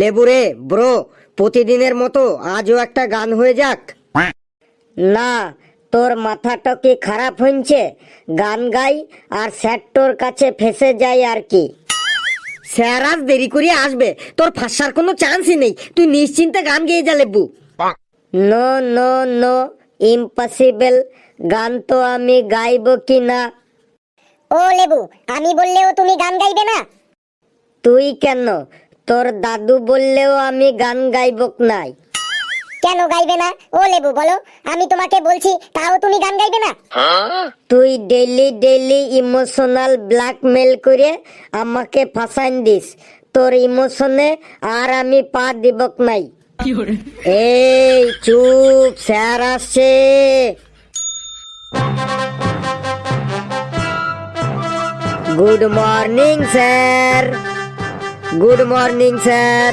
লেবুরে bro প্রতিদিনের মতো আজও একটা গান হয়ে যাক। না তোর মাথাটা কি খারাপ হয়েছে গান গাই আর স্যার তোর কাছে ফেসে যাই আর কি। স্যার আজ দেরি করে আসবে। তোর ফাঁসার কোনো চান্সই নেই। তুই নিশ্চিন্তে গান গেয়ে যা লেবু। No no no impossible. গান তো আমি গাইব কি না? ও লেবু আমি বললেও তুমি গান গাইবে না। তুই কেন? তোর দাদু বললেও আমি গান গাইব নাই। কেন গাইবে না? ও লেবু বলো। আমি তোমাকে বলছি তাও তুমি গান গাইবে না? তুই ডেইলি ডেইলি ইমোশনাল ব্ল্যাকমেল করে আমাকে ফাঁসাইন দিস। তোর ইমোশনে আর আমি পা দিবক নাই। এই চুপ স্যার আসছে। Good morning sir. Good morning sir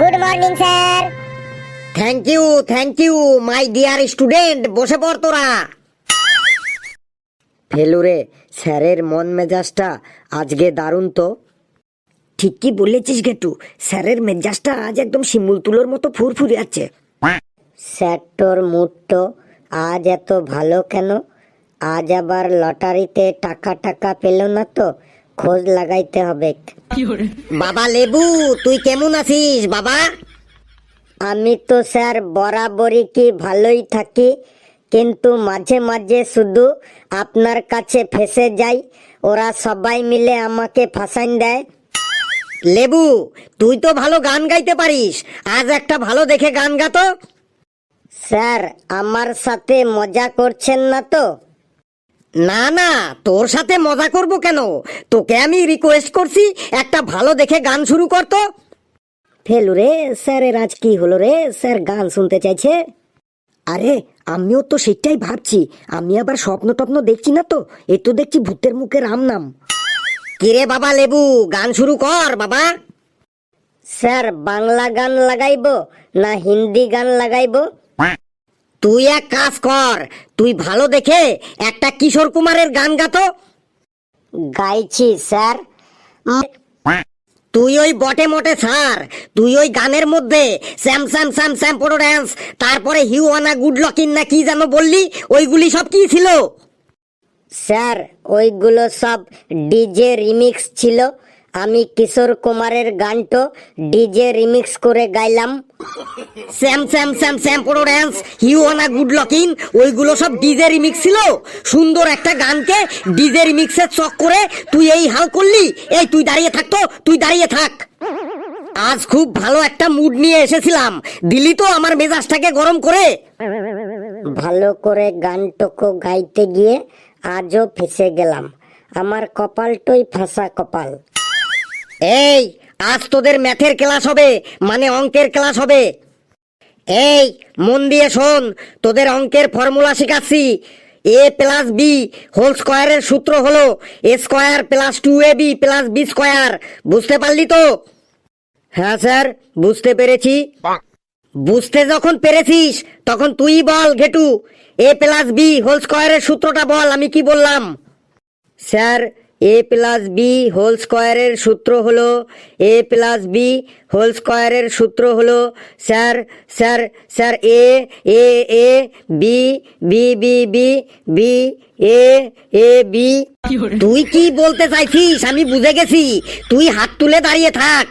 good morning sir thank you thank you my dear student বসে পড় তোরা। ফেলুরে স্যারের মন মেজাজটা আজকে দারুণ তো। ঠিক কি বলেছিস গেটু স্যারের মেজাজটা আজ একদম শিমুল তুলোর মতো ফুরফুরে আছে। স্যার তোর মুডটো আজ এত ভালো কেন? আজ আবার লটারিতে টাকা টাকা পেল না তো? খোঁজ লাগাইতে হবে। বাবা লেবু তুই কেমন আছিস বাবা? আমি তো স্যার বরাবরই কি ভালোই থাকি কিন্তু মাঝে মাঝে শুধু আপনার কাছে ফেসে যাই ওরা সবাই মিলে আমাকে ফাঁসাইন দেয়। লেবু তুই তো ভালো গান গাইতে পারিস আজ একটা ভালো দেখে গান গাতো স্যার আমার সাথে মজা করছেন না তো? না না, তোর সাথে মজা করব কেন? তোকে আমি রিকোয়েস্ট করছি, একটা ভালো দেখে গান শুরু করতো ফেলু রে, স্যারের আজ কি হলো রে? স্যার গান শুনতে চাইছে। আরে, আমিও তো সেটাই ভাবছি। আমি আবার স্বপ্ন টপ্ন দেখছি না তো, এ তো দেখছি ভূতের মুখে রাম নাম। কিরে বাবা লেবু, গান শুরু কর বাবা। স্যার বাংলা গান লাগাইব, না হিন্দি গান লাগাইবো? তুই এক কাজ কর, তুই ভালো দেখে একটা কিশোর কুমারের গান গাতো। গাইছি, স্যার। তুই ওই বটে মোটে ছাড় তুই ওই গানের মধ্যে স্যাম স্যাম স্যাম স্যাম পোটো ড্যান্স তারপরে হিউ আনা গুড লকিন না কি যেন বললি, ওইগুলি সব কি ছিল? স্যার, ওইগুলো সব ডিজে রিমিক্স ছিল। আমি কিশোর কুমারের গানটো ডিজে রিমিক্স করে গাইলাম। স্যাম স্যাম স্যাম স্যাম পোটো ড্যান্স হিউ আনা গুড লকিন ওইগুলো সব ডিজে রিমিক্স ছিল। সুন্দর একটা গানকে ডিজে রিমিক্সের চক করে তুই এই হাল করলি, এই তুই দাঁড়িয়ে থাকতো তুই দাঁড়িয়ে থাক। আজ খুব ভালো একটা মুড নিয়ে এসেছিলাম। দিলি তো আমার মেজাজটাকে গরম করে। ভালো করে গানটুকু গাইতে গিয়ে আজও ফেসে গেলাম। আমার কপালটই ফাঁসা কপাল। এই, আজ তোদের ম্যাথের ক্লাস হবে মানে অঙ্কের ক্লাস হবে। এই, মন দিয়ে শোন, তোদের অঙ্কের ফর্মুলা শেখাচ্ছি। এ প্লাস বি হোল স্কোয়ারের সূত্র হলো A square plus two A B plus B square. বুঝতে পারলি তো? হ্যাঁ স্যার, বুঝতে পেরেছি। বুঝতে যখন পেরেছিস, তখন তুই বল, ঘেটু। এ প্লাস বি হোল স্কোয়ারের সূত্রটা বল, আমি কি বললাম? Sir A plus B whole স্কোয়ারের সূত্র হলো এ প্লাস বি হোল স্কোয়ারের সূত্র হলো sir sir sir A A A B B B B B A A B তুই কি বলতে চাইছিস? আমি বুঝে গেছি। তুই হাত তুলে দাঁড়িয়ে থাক।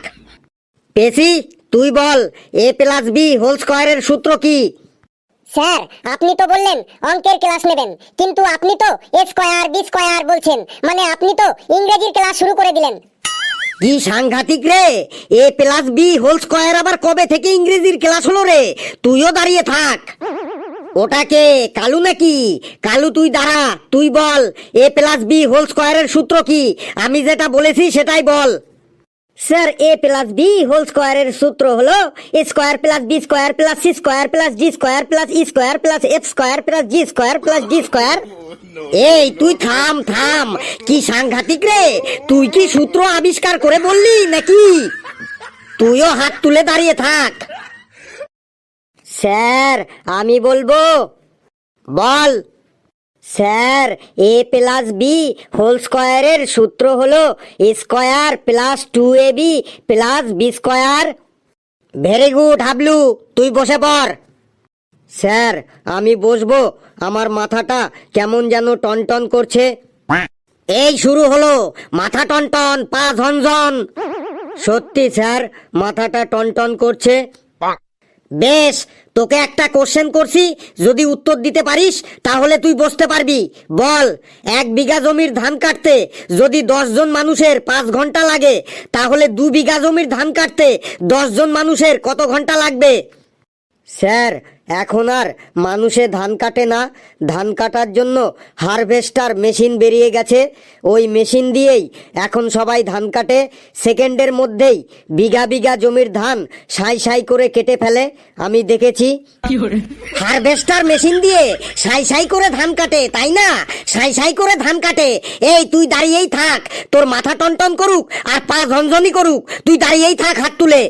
পেশি তুই বল এ প্লাস বি হোল স্কোয়ারের সূত্র কি? স্যার, আপনি তো বললেন, অঙ্কের ক্লাস নেবেন। কিন্তু আপনি তো এ স্কয়ার, বি স্কয়ার বলছেন। মানে আপনি তো ইংরেজির ক্লাস শুরু করে দিলেন। কি সাংঘাতিক রে? A plus B whole square আবার কবে থেকে ইংরেজির ক্লাস হলো রে? তুইও দাঁড়িয়ে থাক। ওটাকে কালু নাকি? কালু, তুই দাঁড়া, তুই বল, এ প্লাস বি হোল স্কোয়ারের সূত্র কি? আমি যেটা বলেছি সেটাই বল। Sir A plus B whole স্কোয়ারের সূত্র হলো A square plus B square plus C square plus G square plus E square plus F square plus G square plus D square এই, তুই থাম থাম। কি সাংঘাতিক রে? তুই কি সূত্র আবিষ্কার করে বললি নাকি? তুইও হাত তুলে দাঁড়িয়ে থাক। স্যার আমি বলব, বল। Sir, A plus B whole স্কোয়ারের সূত্র হলো A square plus two A B plus B square. Very good, Hablu, তুই বসে পড়। স্যার, আমি বসবো, আমার মাথাটা কেমন যেন টনটন করছে। এই শুরু হলো, মাথা টনটন, পা ঝনঝন। সত্যি স্যার, মাথাটা টনটন করছে। বেশ, তোকে একটা কোশ্চেন করছি, যদি উত্তর দিতে পারিস, তাহলে তুই বসতে পারবি। বল, এক বিঘা জমির ধান কাটতে যদি জন মানুষের পাঁচ ঘণ্টা লাগে, তাহলে দু বিঘা জমির ধান কাটতে জন মানুষের কত ঘণ্টা লাগবে? স্যার এখন আর মানুষে ধান কাটে না। ধান কাটার জন্য হারভেস্টার মেশিন বেরিয়ে গেছে। ওই মেশিন দিয়েই এখন সবাই ধান কাটে। সেকেন্ডের মধ্যেই বিঘা বিঘা জমির ধান সাই সাই করে কেটে ফেলে। আমি দেখেছি। হারভেস্টার মেশিন দিয়ে সাই সাই করে ধান কাটে তাই না? সাই সাই করে ধান কাটে। এই তুই দাঁড়িয়েই থাক। তোর মাথা টনটন করুক আর পা ঝনঝনি করুক। তুই দাঁড়িয়েই থাক হাত তুলে।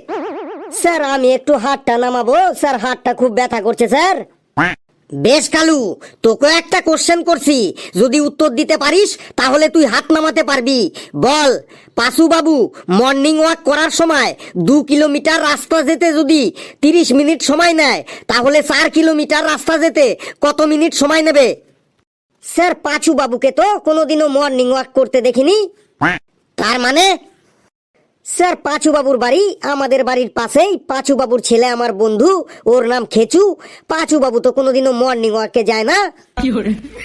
স্যার আমি একটু হাতটা নামাবো। স্যার হাতটা খুব ব্যথা করছে স্যার। বেশ কালু তোকে একটা কোশ্চেন করছি। যদি উত্তর দিতে পারিস তাহলে তুই হাত নামাতে পারবি। বল পাশু বাবু মর্নিং ওয়াক করার সময় দু কিলোমিটার রাস্তা যেতে যদি তিরিশ মিনিট সময় নেয় তাহলে চার কিলোমিটার রাস্তা যেতে কত মিনিট সময় নেবে? স্যার পাঁচু বাবুকে তো কোনোদিনও মর্নিং ওয়াক করতে দেখিনি। তার মানে স্যার পাঁচু বাবুর বাড়ি আমাদের বাড়ির পাশেই। পাঁচু বাবুর ছেলে আমার বন্ধু ওর নাম খেচু। পাঁচু বাবু তো কোনোদিনও মর্নিং ওয়াকে যায় না।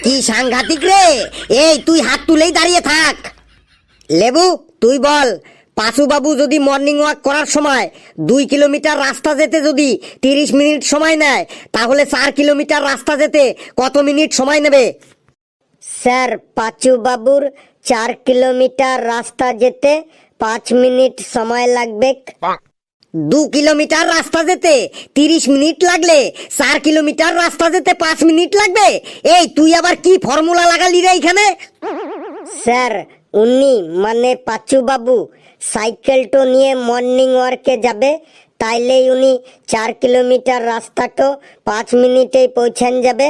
কি সাংঘাতিক রে? এই তুই হাত তুলেই দাঁড়িয়ে থাক। লেবু তুই বল পাশু বাবু যদি মর্নিং ওয়াক করার সময় দুই কিলোমিটার রাস্তা যেতে যদি তিরিশ মিনিট সময় নেয় তাহলে চার কিলোমিটার রাস্তা যেতে কত মিনিট সময় নেবে? স্যার পাঁচু বাবুর চার কিলোমিটার রাস্তা যেতে পাঁচ মিনিট সময় লাগবে। দু কিলোমিটার রাস্তা যেতে, তিরিশ মিনিট লাগলে, চার কিলোমিটার রাস্তা যেতে পাঁচ মিনিট লাগবে। এই, তুই আবার কি ফর্মুলা লাগালি রে এখানে? স্যার, উনি মানে পাঁচু বাবু সাইকেলটো নিয়ে মর্নিং ওয়ার্কে যাবে, তাইলেই উনি চার কিলোমিটার রাস্তাটো পাঁচ মিনিটেই পৌঁছান যাবে।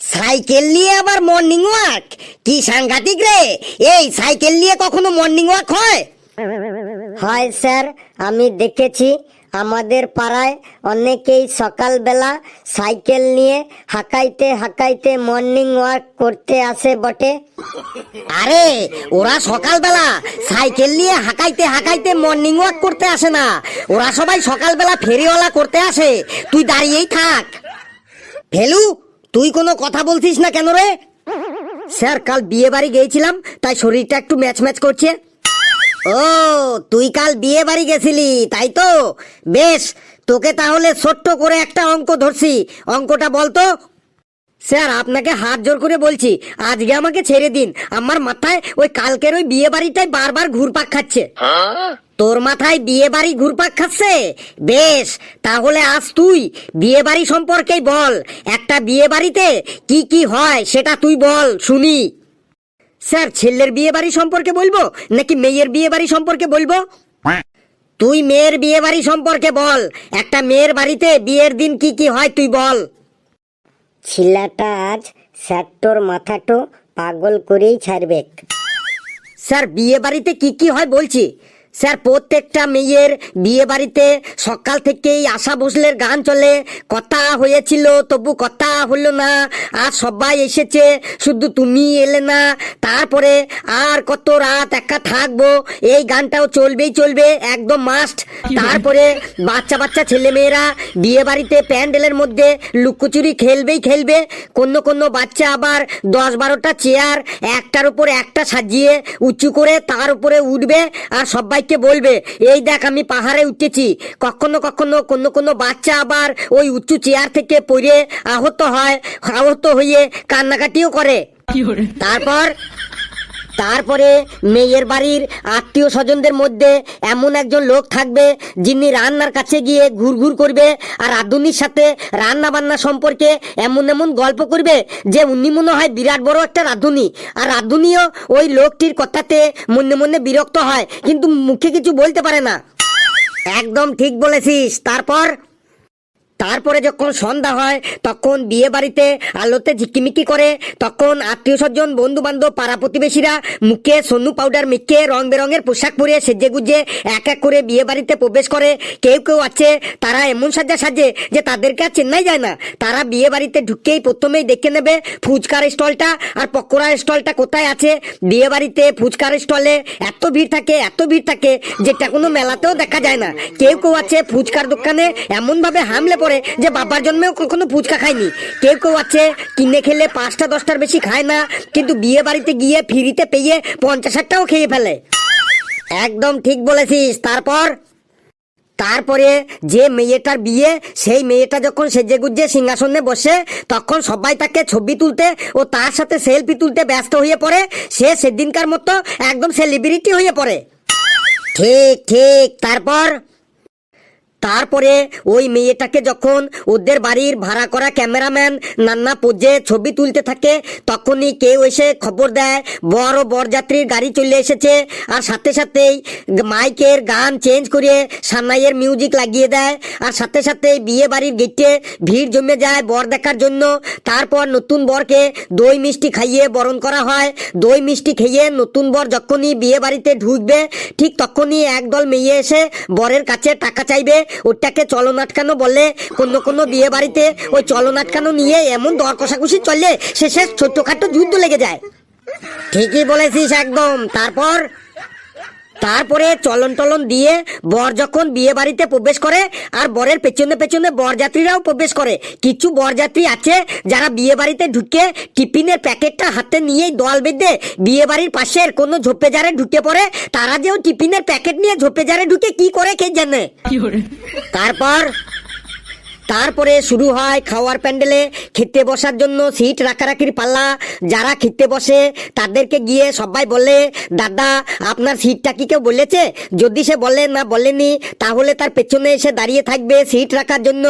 সাইকেল নিয়ে আবার মর্নিং ওয়াক কি সাংঘাতিক রে? এই সাইকেল নিয়ে কখনো মর্নিং ওয়াক হয়? হয় স্যার। আমি দেখেছি আমাদের পাড়ায় অনেকেই সকালবেলা সাইকেল নিয়ে হাঁকাইতে হাঁকাইতে মর্নিং ওয়াক করতে আসে বটে। আরে ওরা সকালবেলা সাইকেল নিয়ে হাঁকাইতে হাঁকাইতে মর্নিং ওয়াক করতে আসে না। ওরা সবাই সকালবেলা ফেরিওয়ালা করতে আসে। তুই দাঁড়িয়েই থাক। ফেলু তুই কোনো কথা বলছিস না কেন রে? স্যার, কাল বিয়ে বাড়ি গিয়েছিলাম, তাই শরীরটা একটু ম্যাচ ম্যাচ করছে। ও, তুই কাল বিয়ে বাড়ি গেছিলি, তাই তো? বেশ, তোকে তাহলে ছোট্ট করে একটা অঙ্ক ধরছি। অঙ্কটা বলতো? স্যার, আপনাকে হাত জোর করে বলছি, আজকে আমাকে ছেড়ে দিন। আমার মাথায় ওই কালকের ওই বিয়ে বাড়িটাই বারবার ঘুরপাক খাচ্ছে। তোর মাথায় বিয়ে বাড়ি ঘুরপাক খাচ্ছে? বেশ, তাহলে আজ তুই বিয়ে বাড়ি সম্পর্কেই বল। একটা বিয়ে বাড়িতে কি কি হয় সেটা তুই বল, শুনি। স্যার, ছেলের বিয়ে বাড়ি সম্পর্কে বলব, নাকি মেয়ের বিয়ে বাড়ি সম্পর্কে বলব? তুই মেয়ের বিয়ে বাড়ি সম্পর্কে বল। একটা মেয়ের বাড়িতে বিয়ের দিন কি কি হয় তুই বল। ছিলাটা আজ স্যারটোর মাথাটো পাগল করেই ছাড়বে। স্যার বিয়ে বাড়িতে কি কি হয় বলছি? স্যার, প্রত্যেকটা মেয়ের বিয়ে বাড়িতে সকাল থেকেই আশা ভোসলের গান চলে। কথা হয়েছিল, তবু কথা হলো না। আর সবাই এসেছে, শুধু তুমি এলে না। তারপরে আর কত রাত একা থাকব? এই গানটাও চলবেই চলবে, একদম মাস্ট তারপরে বাচ্চা বাচ্চা ছেলে মেয়েরা বিয়ে বাড়িতে প্যান্ডেলের মধ্যে লুকোচুরি খেলবেই খেলবে। কোনো কোনো বাচ্চা আবার দশ বারোটা চেয়ার, একটার উপর একটা সাজিয়ে উঁচু করে তার উপরে উঠবে। আর সবাইকে বলবে এই দেখ আমি পাহাড়ে উঠেছি। কখনো কখনো কোনো কোনো বাচ্চা আবার ওই উঁচু চেয়ার থেকে পড়ে আহত হয় আহত হয়ে কান্নাকাটিও করে? তারপর তারপরে মেয়ের বাড়ির আত্মীয় স্বজনদের মধ্যে এমন একজন লোক থাকবে যিনি রান্নার কাছে গিয়ে ঘুরঘুর করবে আর রাধুনির সাথে রান্না বান্না সম্পর্কে এমন এমন গল্প করবে যে উনি মনে হয় বিরাট বড় একটা রাধুনি। আর রাধুনিও ওই লোকটির কথাতে মনে মনে বিরক্ত হয়, কিন্তু মুখে কিছু বলতে পারে না। একদম ঠিক বলেছিস। তারপর তারপরে যখন সন্ধ্যা হয়, তখন বিয়ে বাড়িতে আলোতে ঝিকিমিকি করে, তখন আত্মীয় স্বজন বন্ধু বান্ধব পাড়া প্রতিবেশীরা মুখে সন্নু পাউডার মেখে রং বেরঙের পোশাক পরে সেজে গুজে এক এক করে বিয়ে বাড়িতে প্রবেশ করে। কেউ কেউ আছে, তারা এমন সাজা সাজে যে তাদেরকে আর চেন্নাই যায় না। তারা বিয়ে বাড়িতে ঢুকেই প্রথমেই দেখে নেবে ফুচকার স্টলটা আর পকোড়ার স্টলটা কোথায় আছে। বিয়ে বাড়িতে ফুচকার স্টলে এত ভিড় থাকে, এত ভিড় থাকে, যেটা কোনো মেলাতেও দেখা যায় না। কেউ কেউ আছে ফুচকার দোকানে এমনভাবে হামলে পড়ে যে বাবার জন্মেও কখনো ফুচকা খায়নি। কেউ কেউ আছে, কিনে খেলে পাঁচটা, দশটার বেশি খায় না, কিন্তু বিয়ে বাড়িতে গিয়ে ফ্রিতে পেয়ে পঞ্চাশ ষাটটাও খেয়ে ফেলে। একদম ঠিক বলেছিস। তারপর? তারপরে যে মেয়েটার বিয়ে, সেই মেয়েটা যখন সেজে গুজে সিংহাসনে বসে, তখন সবাই তাকে ছবি তুলতে ও তার সাথে সেলফি তুলতে ব্যস্ত হয়ে পড়ে। সে সেদিনকার মতো একদম সেলিব্রিটি হয়ে পড়ে। ঠিক ঠিক। তারপর? তারপরে ওই মেয়েটাকে যখন ওদের বাড়ির ভাড়া করা ক্যামেরাম্যান নান্না পোজে ছবি তুলতে থাকে, তখনই কেউ এসে খবর দেয়, বড় বরযাত্রীর গাড়ি চলে এসেছে। আর সাথে সাথেই মাইকের গান চেঞ্জ করে সানাইয়ের মিউজিক লাগিয়ে দেয়। আর সাথে সাথে বিয়ে বাড়ির গেটে ভিড় জমে যায় বর দেখার জন্য। তারপর নতুন বরকে দই মিষ্টি খাইয়ে বরণ করা হয়। দই মিষ্টি খেয়ে নতুন বর যখনই বিয়ে বাড়িতে ঢুকবে, ঠিক তখনই একদল মেয়ে এসে বরের কাছে টাকা চাইবে। ওটাকে চলন আটকানো বলে। কোনো কোনো বিয়ে বাড়িতে ওই চলন আটকানো নিয়ে এমন দর কষাকষি চলে শেষে ছোট্টখাটো যুদ্ধ লেগে যায়। ঠিকই বলেছিস একদম। তারপর? তারপরে চলন টলন দিয়ে বর যখন বিয়ে বাড়িতে প্রবেশ করে আর বরের পেছনে পেছনে বরযাত্রীরাও প্রবেশ করে। কিছু বরযাত্রী আছে যারা বিয়ে বাড়িতে ঢুকে টিফিনের প্যাকেটটা হাতে নিয়েই দল বেঁধে বিয়ে বাড়ির পাশের কোনো ঝোপে জারে ঢুকে পড়ে। তারা যেও টিফিনের প্যাকেট নিয়ে ঝোপে জারে ঢুকে কি করে কে জানে? তারপর তারপরে শুরু হয় খাওয়ার প্যান্ডেলে, খেতে বসার জন্য সিট রাখারাখির পাল্লা। যারা খেতে বসে, তাদেরকে গিয়ে সবাই বলে, দাদা, আপনার সিটটা কি কেউ বলেছে? যদি সে বলে না বলেনি, তাহলে তার পেছনে এসে দাঁড়িয়ে থাকবে সিট রাখার জন্য।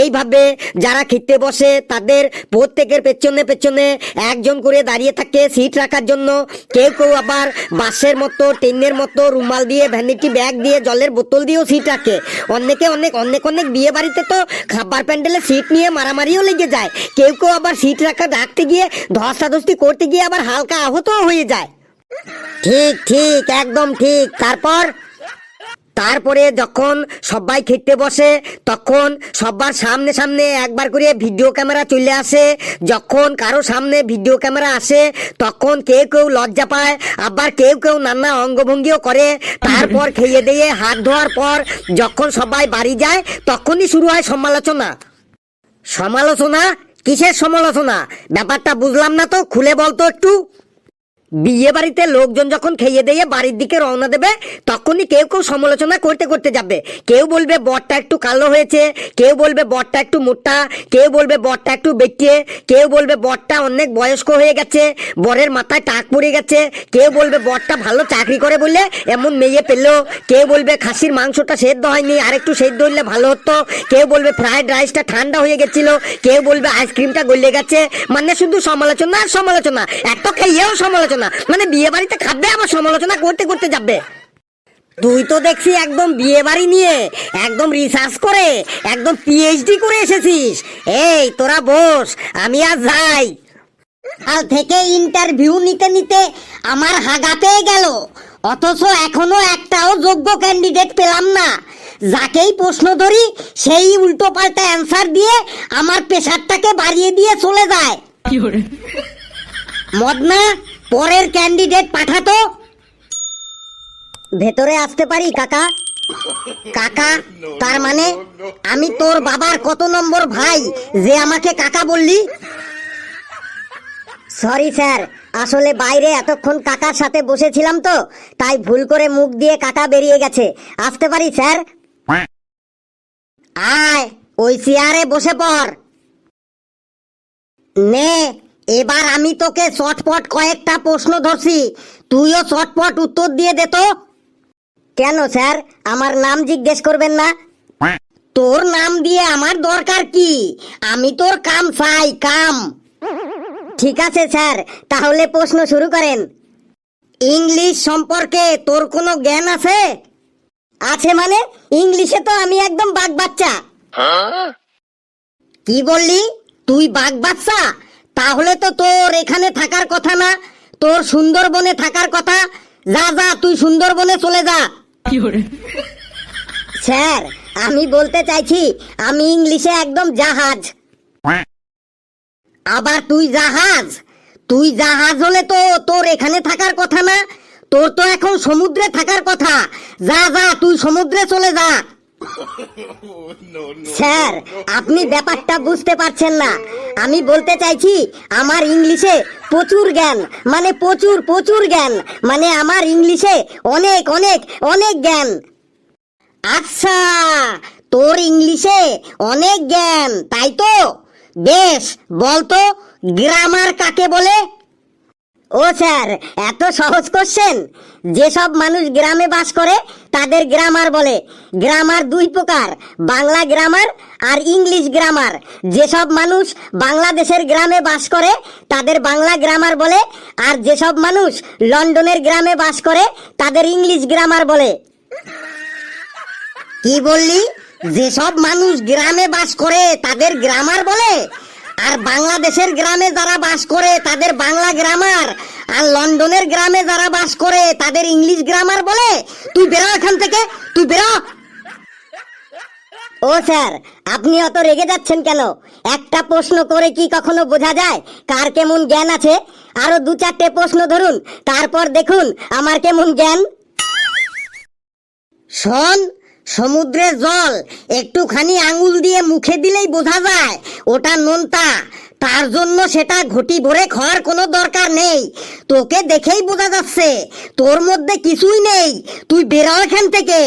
এইভাবে যারা খেতে বসে, তাদের প্রত্যেকের পেছনে পেছনে একজন করে দাঁড়িয়ে থাকে সিট রাখার জন্য। কেউ কেউ আবার বাসের মতো ট্রেনের মতো রুমাল দিয়ে, ভ্যানিটি ব্যাগ দিয়ে, জলের বোতল দিয়েও সিট রাখে। অনেকে অনেক অনেক অনেক বিয়ে বাড়িতে তো খাবার প্যান্ডেলে সিট নিয়ে মারামারিও লেগে যায়। কেউ কেউ আবার সিট রাখা রাখতে গিয়ে ধস্তাধস্তি করতে গিয়ে আবার হালকা আহত হয়ে যায়। ঠিক ঠিক, একদম ঠিক। তারপর? তারপরে যখন সবাই খেতে বসে, তখন সবার সামনে সামনে একবার করে ভিডিও ক্যামেরা চলে আসে। যখন কারও সামনে ভিডিও ক্যামেরা আসে, তখন কেউ কেউ লজ্জা পায়, আবার কেউ কেউ নানা অঙ্গভঙ্গিও করে। তারপর খেয়ে দিয়ে হাত ধোয়ার পর যখন সবাই বাড়ি যায়, তখনই শুরু হয় সমালোচনা। সমালোচনা? কিসের সমালোচনা? ব্যাপারটা বুঝলাম না তো, খুলে বলতো একটু। বিয়ে বাড়িতে লোকজন যখন খেয়ে দিয়ে বাড়ির দিকে রওনা দেবে, তখনই কেউ কেউ সমালোচনা করতে করতে যাবে। কেউ বলবে, বরটা একটু কালো হয়েছে। কেউ বলবে, বরটা একটু মোটা। কেউ বলবে, বরটা একটু বেটিয়ে কেউ বলবে, বরটা অনেক বয়স্ক হয়ে গেছে। বরের মাথায় টাক পড়ে গেছে। কেউ বলবে, বরটা ভালো চাকরি করে বলে এমন মেয়ে পেল। কেউ বলবে, খাসির মাংসটা সেদ্ধ হয়নি, আর একটু সেদ্ধ হইলে ভালো হতো। কেউ বলবে ফ্রাইড রাইসটা ঠান্ডা হয়ে গেছিল। কেউ বলবে, আইসক্রিমটা গলে গেছে। মানে শুধু সমালোচনা আর সমালোচনা। এত খেয়েও সমালোচনা। মানে বিয়ে বাড়িতে খাবে আবার সমালোচনা করতে করতে যাবে। তুই তো দেখছি একদম বিয়ে বাড়ি নিয়ে একদম রিসার্চ করে একদম পিএইচডি করে এসেছিস। এই তোরা বস আমি আর যাই। কাল থেকে ইন্টারভিউ নিতে নিতে আমার হাগা পেয়ে গেল। অথচ এখনও একটাও যোগ্য ক্যান্ডিডেট পেলাম না। যাকেই প্রশ্ন ধরি সেই উল্টো পাল্টা অ্যান্সার দিয়ে আমার প্রেশারটাকে বাড়িয়ে দিয়ে চলে যায়। মদনা পরের ক্যান্ডিডেট পাঠাতো। ভেতরে আসতে পারি, কাকা? কাকা, তার মানে আমি তোর বাবার কত নম্বর ভাই যে আমাকে কাকা বললি? সরি স্যার আসলে বাইরে এতক্ষণ কাকার সাথে বসেছিলাম তো, তাই ভুল করে মুখ দিয়ে কাকা বেরিয়ে গেছে। আসতে পারি স্যার আয়, ওই চেয়ারে বসে পড়। নে এবার আমি তোকে চটপট কয়েকটা প্রশ্ন ধরছি। তুইও চটপট উত্তর দিয়ে দে তো। কেন স্যার? আমার নাম জিজ্ঞেস করবেন না? তোর নাম দিয়ে আমার দরকার কি? আমি তোর কাম চাই কাম। ঠিক আছে স্যার তাহলে প্রশ্ন শুরু করেন। ইংলিশ সম্পর্কে তোর কোনো জ্ঞান আছে? আছে মানে? ইংলিশে তো আমি একদম বাগ বাচ্চা। কি বললি? তুই বাঘ বাচ্চা? তাহলে তো তোর এখানে থাকার কথা না তোর সুন্দরবনে থাকার কথা। যা যা তুই সুন্দরবনে চলে যা। স্যার আমি বলতে চাইছি আমি ইংলিশে একদম জাহাজ। আবার তুই জাহাজ? তুই জাহাজ হলে তো তোর এখানে থাকার কথা না তোর তো এখন সমুদ্রে থাকার কথা। যা যা তুই সমুদ্রে চলে যা। স্যার, আপনি ব্যাপারটা বুঝতে পারছেন না। আমি বলতে চাইছি, আমার ইংলিশে প্রচুর জ্ঞান মানে প্রচুর প্রচুর জ্ঞান মানে আমার ইংলিশে অনেক অনেক অনেক জ্ঞান। আচ্ছা তোর ইংলিশে অনেক জ্ঞান, তাই তো? বেশ, বলতো গ্রামার কাকে বলে? ও স্যার, এত সহজ কোশ্চেন যেসব মানুষ গ্রামে বাস করে, তাদের গ্রামার বলে। গ্রামার দুই প্রকার, বাংলা গ্রামার আর ইংলিশ গ্রামার যেসব মানুষ বাংলাদেশের গ্রামে বাস করে, তাদের বাংলা গ্রামার বলে। আর যেসব মানুষ লন্ডনের গ্রামে বাস করে, তাদের ইংলিশ গ্রামার বলে। কি বললি? যেসব মানুষ গ্রামে বাস করে, তাদের গ্রামার বলে? আর বাংলাদেশের গ্রামে যারা বাস করে, তাদের বাংলা গ্রামার আর লন্ডনের গ্রামে যারা বাস করে, তাদের ইংলিশ গ্রামার বলে? তুই বেরো এখান থেকে, তুই বেরো। ও স্যার, আপনি অত রেগে যাচ্ছেন কেন? একটা প্রশ্ন করে কি কখনো বোঝা যায়? কার কেমন জ্ঞান আছে? আরও দু চারটে প্রশ্ন ধরুন, তারপর দেখুন আমার কেমন জ্ঞান। শোন সমুদ্রের জল একটুখানি আঙুল দিয়ে মুখে দিলেই বোঝা যায় ওটা নোনতা। তার জন্য সেটা ঘটি ভরে খাওয়ার কোনো দরকার নেই। তোকে দেখেই বোঝা যাচ্ছে তোর মধ্যে কিছুই নেই। তুই বেরো এখান থেকে।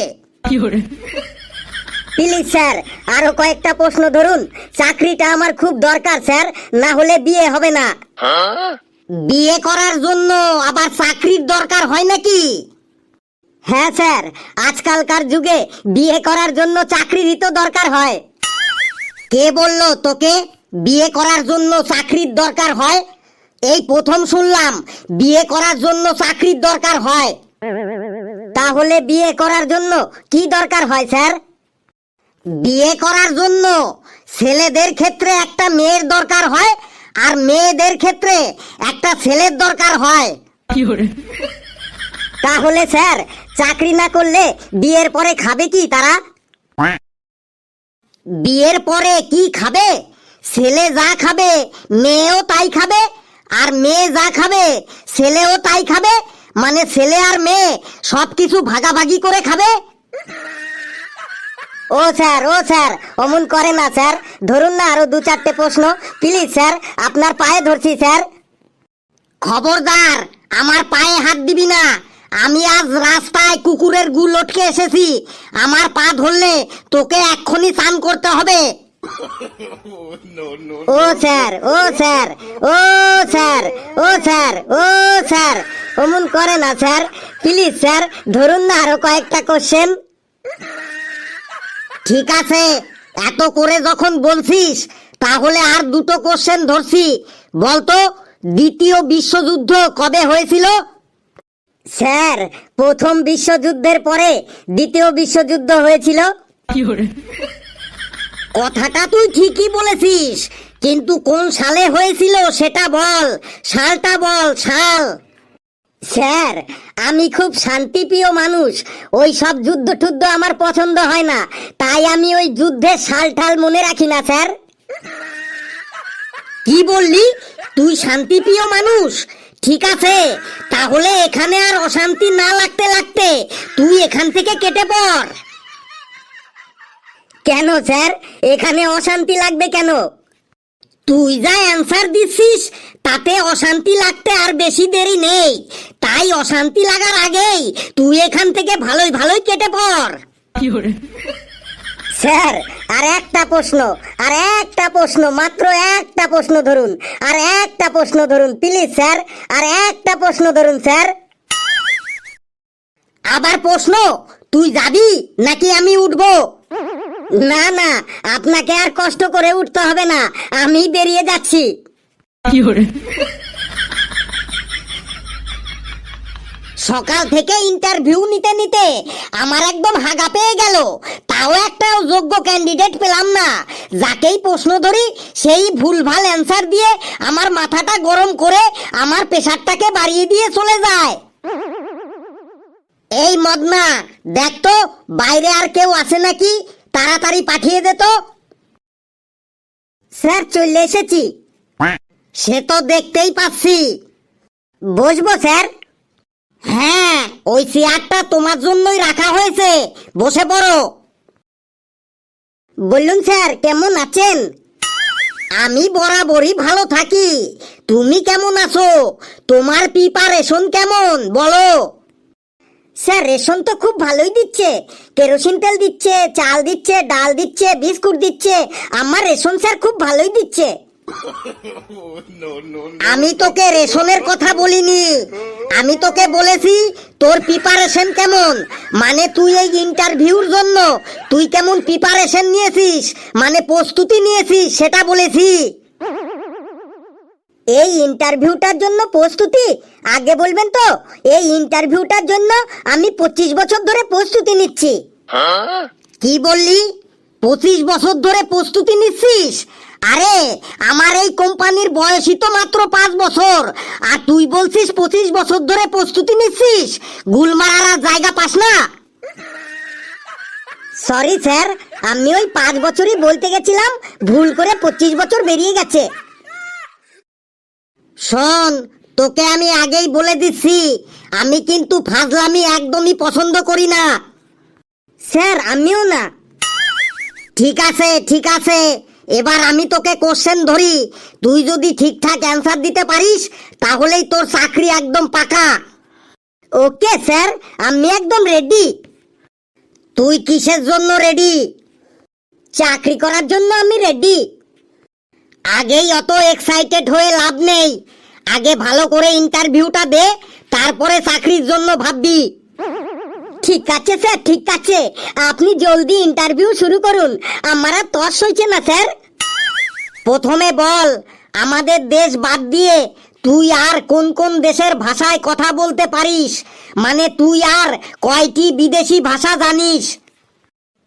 প্লিজ স্যার আরও কয়েকটা প্রশ্ন ধরুন। চাকরিটা আমার খুব দরকার স্যার না হলে বিয়ে হবে না। বিয়ে করার জন্য আবার চাকরির দরকার হয় নাকি? হ্যাঁ স্যার। আজকালকার যুগে বিয়ে করার জন্য চাকরিরই তো দরকার হয়। কে বলল তোকে বিয়ে করার জন্য চাকরির দরকার হয়? এই প্রথম শুনলাম বিয়ে করার জন্য চাকরির দরকার হয়। তাহলে বিয়ে করার জন্য কি দরকার হয় স্যার? বিয়ে করার জন্য ছেলেদের ক্ষেত্রে একটা মেয়ের দরকার হয় আর মেয়েদের ক্ষেত্রে একটা ছেলের দরকার হয়। তাহলে স্যার চাকরি না করলে বিয়ের পরে খাবে কি তারা? বিয়ের পরে কি খাবে? ছেলে যা খাবে, মেয়েও তাই খাবে, আর মেয়ে যা খাবে, ছেলেও তাই খাবে। মানে ছেলে আর মেয়ে সবকিছু ভাগাভাগি করে খাবে? ও স্যার ও স্যার, অমন করে না স্যার। ধরুন না আরও দু চারটে প্রশ্ন। প্লিজ স্যার, আপনার পায়ে ধরছি স্যার। খবরদার, আমার পায়ে হাত দিবি না। আমি আজ রাস্তায় কুকুরের গু লটকে এসেছি। আমার পা ধরলে তোকে এক্ষুনি স্নান করতে হবে। ও স্যার ও স্যার ও স্যার ও স্যার ও স্যার, অমন করে না স্যার। প্লিজ স্যার, ধরুন না আরও কয়েকটা কোশ্চেন ঠিক আছে, এত করে যখন বলছিস, তাহলে আর দুটো কোশ্চেন ধরছি। বলতো, দ্বিতীয় বিশ্বযুদ্ধ কবে হয়েছিল? স্যার প্রথম বিশ্বযুদ্ধের পরে দ্বিতীয় বিশ্বযুদ্ধ হয়েছিল। কথাটা তুই ঠিকই বলেছিস কিন্তু কোন সালে হয়েছিল সেটা বল সালটা বল সাল। স্যার আমি খুব শান্তিপ্রিয় মানুষ ওই সব যুদ্ধ টুদ্ধ আমার পছন্দ হয় না তাই আমি ওই যুদ্ধের সাল ঠাল মনে রাখি না স্যার। কি বললি? তুই শান্তিপ্রিয় মানুষ? ঠিক আছে, তাহলে এখানে আর অশান্তি না লাগতে লাগতে তুই এখান থেকে কেটে পড়। কেন স্যার? এখানে অশান্তি লাগবে কেন? তুই যা অ্যান্সার দিচ্ছিস, তাতে অশান্তি লাগতে আর বেশি দেরি নেই। তাই অশান্তি লাগার আগেই তুই এখান থেকে ভালোই ভালোই কেটে পড়। স্যার, আর একটা প্রশ্ন, আর একটা প্রশ্ন, মাত্র একটা প্রশ্ন ধরুন, আর একটা প্রশ্ন ধরুন প্লিজ স্যার, আর একটা প্রশ্ন ধরুন, স্যার। আবার প্রশ্ন, তুই যাবি নাকি আমি উঠবো? না না, আপনাকে আর কষ্ট করে উঠতে হবে না, আমি বেরিয়ে যাচ্ছি। সকাল থেকে ইন্টারভিউ নিতে নিতে আমার একদম হাগা পেয়ে গেল। তাও একটা যোগ্য ক্যান্ডিডেট পেলাম না। যাকেই প্রশ্ন ধরি সেই ভুলভাল অ্যান্সার দিয়ে আমার মাথাটা গরম করে আমার প্রেশারটাকে বাড়িয়ে দিয়ে চলে যায়। এই মদনা দেখ তো বাইরে আর কেউ আছে নাকি? তাড়াতাড়ি পাঠিয়ে দে তো। স্যার চলে এসেছি। সে তো দেখতেই পাচ্ছি। বসবো স্যার? হ্যাঁ ওই চেয়ারটা তোমার জন্যই রাখা হয়েছে। বসে পড়ো। বললুন স্যার, কেমন আছেন? আমি বরাবরই ভালো থাকি। তুমি কেমন আছো? তোমার প্রিপারেশন কেমন? বলো। স্যার, রেশন তো খুব ভালোই দিচ্ছে। কেরোসিন তেল দিচ্ছে, চাল দিচ্ছে, ডাল দিচ্ছে, বিস্কুট দিচ্ছে। আমার রেশন, স্যার, খুব ভালোই দিচ্ছে। আমি তোকে রেশনের কথা বলিনি। আমি তোকে বলেছি তোর প্রিপারেশন কেমন? মানে তুই এই ইন্টারভিউর জন্য তুই কেমন প্রিপারেশন নিয়েছিস? মানে প্রস্তুতি নিয়েছিস সেটা বলেছি। এই ইন্টারভিউটার জন্য প্রস্তুতি? আগে বলবেন তো এই ইন্টারভিউটার জন্য আমি পঁচিশ বছর ধরে প্রস্তুতি নিচ্ছি। কি বললি? পঁচিশ বছর ধরে প্রস্তুতি নিচ্ছিস? আরে, আমার এই কোম্পানির বয়সই তো মাত্র পাঁচ বছর। আর তুই বলছিস পঁচিশ বছর ধরে প্রস্তুতি নিচ্ছিস? গুলমারার জায়গা পাস না? সরি স্যার আমি ওই পাঁচ বছরই বলতে গেছিলাম, ভুল করে পঁচিশ বছর বেরিয়ে গেছে। শোন, তোকে আমি আগেই বলে দিচ্ছি, আমি কিন্তু ফাজলামি একদমই পছন্দ করি না। স্যার আমিও না। ঠিক আছে ঠিক আছে। এবার আমি তোকে কোশ্চেন ধরি। তুই যদি ঠিকঠাক অ্যান্সার দিতে পারিস, তাহলেই তোর চাকরি একদম পাকা। ওকে স্যার আমি একদম রেডি তুই কিসের জন্য রেডি চাকরি করার জন্য আমি রেডি আগেই অত এক্সাইটেড হয়ে লাভ নেই। আগে ভালো করে ইন্টারভিউটা দে, তারপরে চাকরির জন্য ভাববি। ঠিক আছে, স্যার, ঠিক আছে। আপনি জলদি ইন্টারভিউ শুরু করুন। আমার আর তস হয়েছে না, স্যার? প্রথমে বল, আমাদের দেশ বাদ দিয়ে তুই আর কোন কোন দেশের ভাষায় কথা বলতে পারিস? মানে তুই আর কয়টি বিদেশি ভাষা জানিস?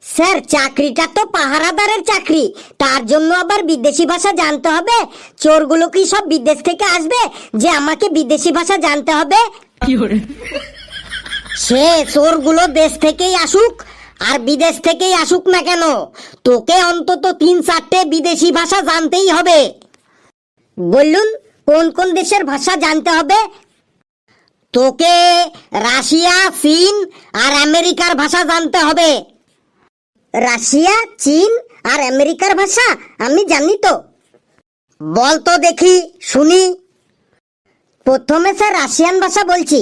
স্যার, চাকরিটা তো পাহারাদারের চাকরি। তার জন্য আবার বিদেশি ভাষা জানতে হবে? চোরগুলো কি সব বিদেশ থেকে আসবে যে আমাকে বিদেশি ভাষা জানতে হবে? সে চোরগুলো দেশ থেকেই আসুক আর বিদেশ থেকেই আসুক না কেন? তোকে অন্তত তিন চারটে বিদেশি ভাষা জানতেই হবে। বললুন, কোন কোন দেশের ভাষা জানতে হবে? তোকে রাশিয়া, চীন আর আমেরিকার ভাষা জানতে হবে। রাশিয়া, চীন আর আমেরিকার ভাষা আমি জানি তো। বল তো দেখি, শুনি। প্রথমে স্যার রাশিয়ান ভাষা বলছি।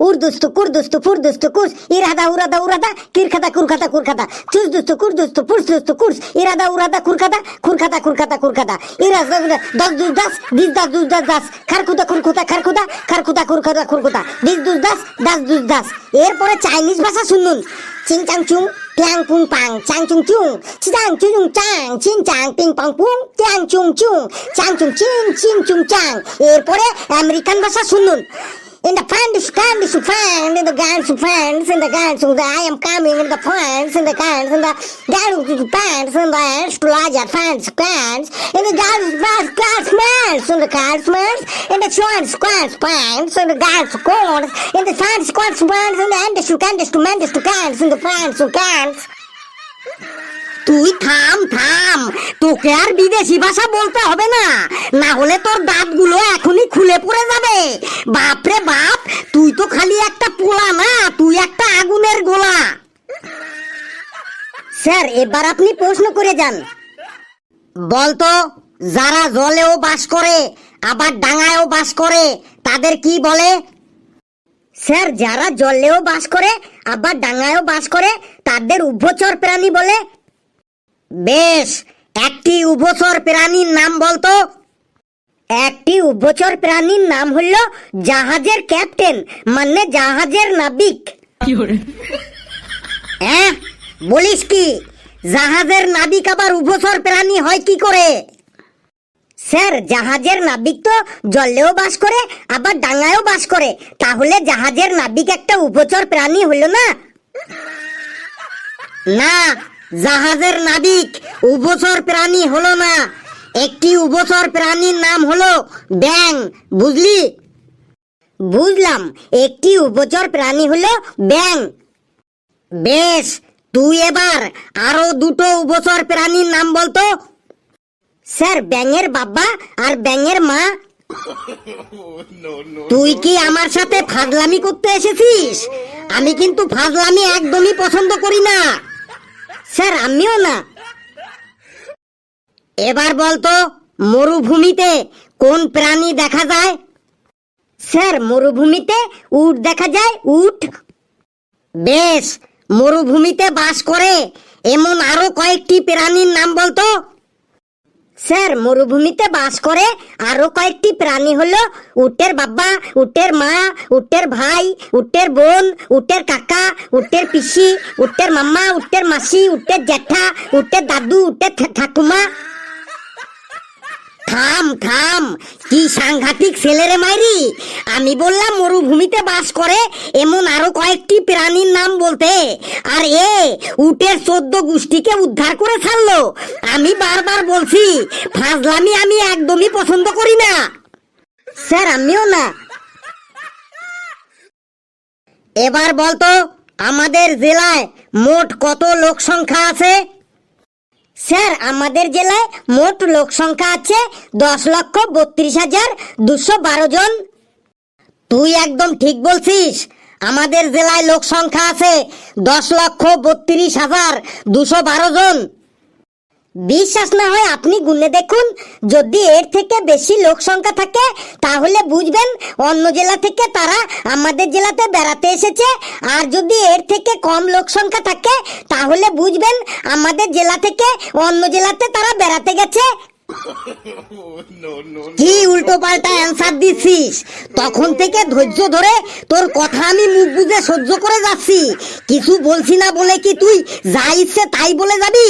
উর্দুস্তু, কুর্দুস্তু, ফুরদুস্তু, কুর্স, ইরাদা, উরাদা উরাদা, কিরখাদা কুরখাদা কুরখাদা চুসদুস্তু কুর্দুস্তু, ফুরসদুস্তু, কুর্স, ইরাদা, উরাদা কুরখাদা খুরখাদা খুরখাদা খুরখাদা। ইরাদা উরা- দশ দুস, দাস, দিস, দাস, দুস, দাস দাস। খারকুদা খুরখুদা খারকুদা খারকুদা খুরখাদা খুরকুদা দিস, দুস, দাস দাস, দুস, দাস। এরপরে চাইনিজ ভাষা শুনুন। চিং, চাং, চুং, টিয়াং, পুং, পাং। চাং, চুং চুং। চিং, চুং, চাং। চিং চাং, পিং, পাং, পুং। টিয়াং, চুং চুং। চাং, চুং চিং চিং চুং, চাং। এরপরে আমেরিকান ভাষা শুনুন। In the pants, pants, pants, in the guns, friends, in the guns, I am coming in the pants, in the guns, in the guns, pants, in the larger pants, in the pants, pants, pants, in the pants, in the shorts, squats, pants, in the guns, corns, in the pants, squats, pants, in the enders, to candies, to in the pants, to cans. তুই থাম থাম তোকে আর বিদেশি ভাষা বলতে হবে না না হলে তোর দাঁতগুলো এখনই খুলে পড়ে যাবে বাপ তুই তো খালি একটা পোলা না তুই একটা আগুনের গোলা স্যার এবার আপনি প্রশ্ন করে যান। বলতো যারা জলেও বাস করে আবার ডাঙায়ও বাস করে তাদের কি বলে? স্যার যারা জলেও বাস করে আবার ডাঙায়ও বাস করে তাদের উভচর প্রাণী বলে? বেশ একটি উভচর প্রাণীর নাম বলতো। একটি উভচর প্রাণীর নাম হলো জাহাজের ক্যাপ্টেন মানে জাহাজের নাবিক। হ্যাঁ বলিস কি? জাহাজের নাবিক আবার উভচর প্রাণী হয় কি করে? স্যার, জাহাজের নাবিক তো জলেও বাস করে, আবার ডাঙায়ও বাস করে। তাহলে জাহাজের নাবিক একটা উপচর প্রাণী হলো না? না, জাহাজের নাবিক উভচর প্রাণী হলো না। একটি উভচর প্রাণীর নাম হলো ব্যাং, বুঝলি? বুঝলাম, একটি উপচর প্রাণী হলো ব্যাং। বেশ তুই এবার আরও দুটো উভচর প্রাণীর নাম বলতো? স্যার, ব্যাঙের বাবা আর ব্যাঙের মা। তুই কি আমার সাথে ফাজলামি করতে এসেছিস? আমি কিন্তু ফাজলামি একদমই পছন্দ করি না। স্যার, আমিও না। এবার বলতো, মরুভূমিতে কোন প্রাণী দেখা যায়? স্যার, মরুভূমিতে উট দেখা যায়? উট? বেশ মরুভূমিতে বাস করে এমন আরও কয়েকটি প্রাণীর নাম বলতো? স্যার, মরুভূমিতে বাস করে আরও কয়েকটি প্রাণী হলো উটের বাবা, উটের মা, উটের ভাই, উটের বোন, উটের কাকা, উটের পিসি, উটের মাম্মা, উটের মাসি, উটের জ্যাঠা, উটের দাদু, উটের ঠাকুমা। থাম থাম কি সাংঘাতিক ছেলেরে মাইরি? আমি বললাম, মরুভূমিতে বাস করে এমন আরও কয়েকটি প্রাণীর নাম বলতে। আর এ উটের চোদ্দ গোষ্ঠীকে উদ্ধার করে ছাড়লো। আমি বারবার বলছি, ফাজলামি আমি একদমই পছন্দ করি না। স্যার, আমিও না। এবার বলতো, আমাদের জেলায় মোট কত লোক সংখ্যা আছে? স্যার, আমাদের জেলায় মোট লোক সংখ্যা আছে দশ লক্ষ বত্রিশ হাজার দুশো বারো জন। তুই একদম ঠিক বলছিস। আমাদের জেলায় লোক সংখ্যা আছে দশ লক্ষ বত্রিশ হাজার দুশো বারো জন। বিশ্বাস না হয় আপনি গুনে দেখুন। যদি এর থেকে বেশি লোক সংখ্যা থাকে, তাহলে বুঝবেন অন্য জেলা থেকে তারা আমাদের জেলাতে বেড়াতে এসেছে। আর যদি এর থেকে কম লোক সংখ্যা থাকে, তাহলে বুঝবেন আমাদের জেলা থেকে অন্য জেলাতে তারা বেড়াতে গেছে। কি উল্টো পাল্টা অ্যান্সার দিচ্ছিস তখন থেকে ধৈর্য ধরে তোর কথা আমি মুখ বুঝে সহ্য করে যাচ্ছি। কিছু বলছি না বলে কি তুই যা ইচ্ছে তাই বলে যাবি?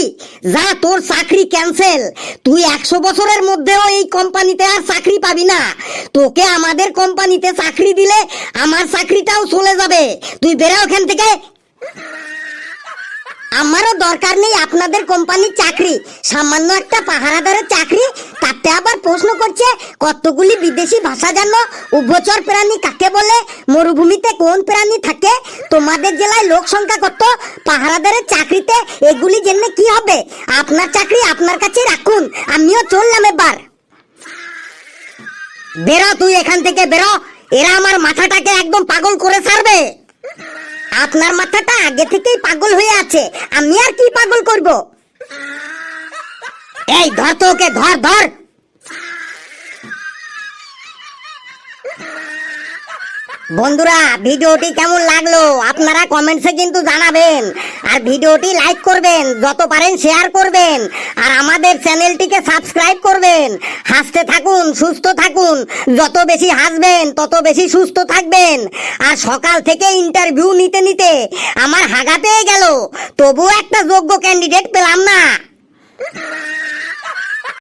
যা, তোর চাকরি ক্যান্সেল তুই একশো বছরের মধ্যেও এই কোম্পানিতে আর চাকরি পাবি না। তোকে আমাদের কোম্পানিতে চাকরি দিলে আমার চাকরিটাও চলে যাবে। তুই বেরা ওখান থেকে। আমারও দরকার নেই আপনাদের কোম্পানির চাকরি। সামান্য একটা পাহারাদারের চাকরি, তাতে আবার প্রশ্ন করছে, কতগুলি বিদেশি ভাষা জানো? উভচর প্রাণী কাকে বলে? মরুভূমিতে কোন প্রাণী থাকে? তোমাদের জেলায় লোক সংখ্যা কত? পাহারাদারের চাকরিতে এগুলি জেনে কি হবে? আপনার চাকরি আপনার কাছে রাখুন, আমিও চললাম এবার। বেরো তুই এখান থেকে বেরো, এরা আমার মাথাটাকে একদম পাগল করে ছাড়বে আপনার মাথাটা আগে থেকেই পাগল হয়ে আছে। আমি আর কি পাগল করব? এই, ধর তোকে, ধর ধর। বন্ধুরা, ভিডিওটি কেমন লাগল আপনারা কমেন্টসে কিন্তু জানাবেন। আর ভিডিওটি লাইক করবেন, যত পারেন শেয়ার করবেন। আর আমাদের চ্যানেলটিকে সাবস্ক্রাইব করবেন। হাসতে থাকুন, সুস্থ থাকুন। যত বেশি হাসবেন, তত বেশি সুস্থ থাকবেন। আর সকাল থেকে ইন্টারভিউ নিতে নিতে আমার হাগা পেয়ে গেল। তবুও একটা যোগ্য ক্যান্ডিডেট পেলাম না।